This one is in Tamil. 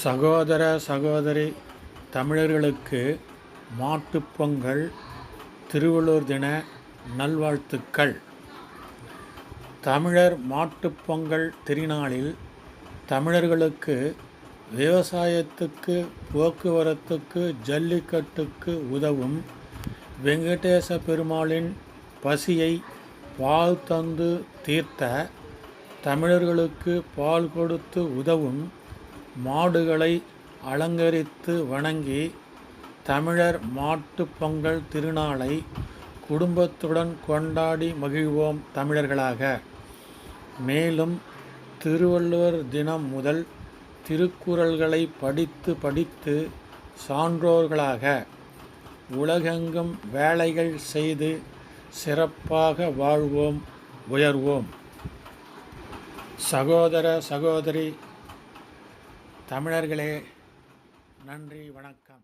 சகோதர சகோதரி தமிழர்களுக்கு மாட்டுப்பொங்கல் திருவள்ளூர் தின நல்வாழ்த்துக்கள். தமிழர் மாட்டுப்பொங்கல் திருநாளில் தமிழர்களுக்கு விவசாயத்துக்கு போக்குவரத்துக்கு ஜல்லிக்கட்டுக்கு உதவும் வெங்கடேச பெருமாளின் பசியை பால் தந்து தீர்த்த தமிழர்களுக்கு பால் கொடுத்து உதவும் மாடுகளை அலங்கரித்து வணங்கி தமிழர் மாட்டுப் பொங்கல் திருநாளை குடும்பத்துடன் கொண்டாடி மகிழ்வோம் தமிழர்களாக. மேலும் திருவள்ளுவர் தினம் முதல் திருக்குறள்களை படித்து படித்து சான்றோர்களாக உலகெங்கும் வேலைகள் செய்து சிறப்பாக வாழ்வோம் உயர்வோம். சகோதர சகோதரி தமிழர்களே நன்றி வணக்கம்.